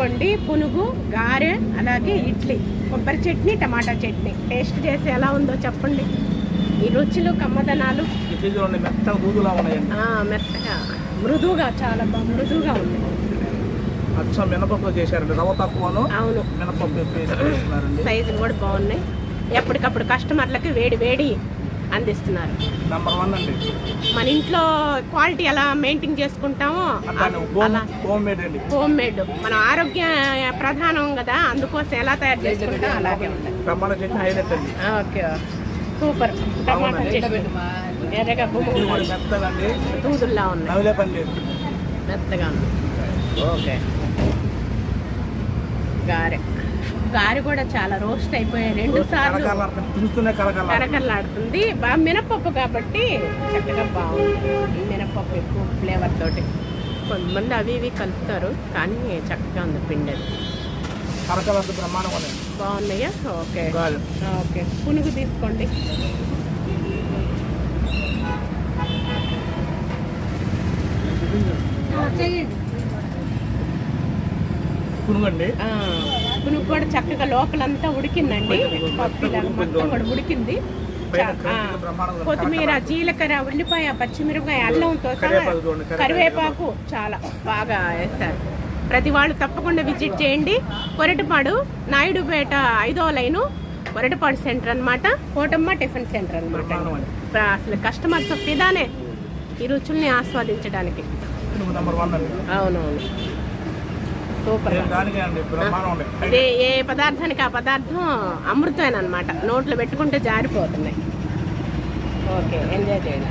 ఇదిగోండి పునుగు గారె అలాగే ఇడ్లీ. కొబ్బరి చట్నీ టమాటా చట్నీ. టేస్ట్ చేసి ఎలా ఉందో చెప్పండి. ఈ రుచులు కమ్మదనాలు. మెత్తగా మృదువుగా చాలా బాగా మృదువుగా ఉంది అచ్చం మినపప్పు చేశారండి. రవ్వ తక్కువను అవును. మినపప్పు వేసి చేస్తున్నారండి. సైజులు కూడా బాగున్నాయి. ఎప్పటికప్పుడు కస్టమర్లకి వేడి వేడి అందిస్తున్నారు. నెంబర్ వన్ అండి. మన ఇంట్లో క్వాలిటీ ఎలా మెయింటైన్ చేసుకుంటామో హోమ్ మేడ్ అండి. హోమ్ మేడ్ మన ఆరోగ్య ప్రధానం కదా అందుకోసం ఎలా తయారు చేసుకుంటాం అలాగే ఉంటుంది హైలైట్ అండి. ఓకే. సూపర్. టమాటా చట్నీ ఎర్రగా మెత్తగా ఉన్నాయి ఉంది. ఓకే. గారె. గారె కూడా చాలా రోస్ట్ అయిపోయాయి. రెండు సార్లు కరకరలాడుతుంది. బాగా మినపప్పు కాబట్టి చక్కగా బాగుంది. ఈ మినపప్పు ఎక్కువ ఫ్లేవర్ తోటి. కొంతమంది అవి ఇవి కలుపుతారు కానీ చక్కగా ఉంది పిండి అది. బాగున్నాయా? ఓకే. ఓకే. పునుగు తీసుకోండి. పునుగండి? ఆ, పునుగు కూడా చక్కగా లోపలంతా ఉడికిందండి. మొత్తం కూడా ఉడికింది. కొత్తిమీర జీలకర్ర ఉల్లిపాయ పచ్చిమిరపకాయ అల్లంతో సహా కరివేపాకు చాలా బాగా వేస్తారు. ప్రతి వాళ్ళు తప్పకుండా విజిట్ చేయండి. కొరటిపాడు నాయుడుపేట ఐదో లైను కొరటిపాడు సెంటర్ అన్నమాట. కోటమ్మ టిఫిన్ సెంటర్ అనమాట అసలు కస్టమర్స్ ఫిదానే ఈ రుచుల్ని ఆస్వాదించడానికి. అవునవును. సూపర్ ఏం ఏ పదార్థానికి ఆ పదార్థం అమృతమైన అనమాట నోట్లో పెట్టుకుంటే జారిపోతున్నాయి. ఓకే ఎంజాయ్ చేయండి.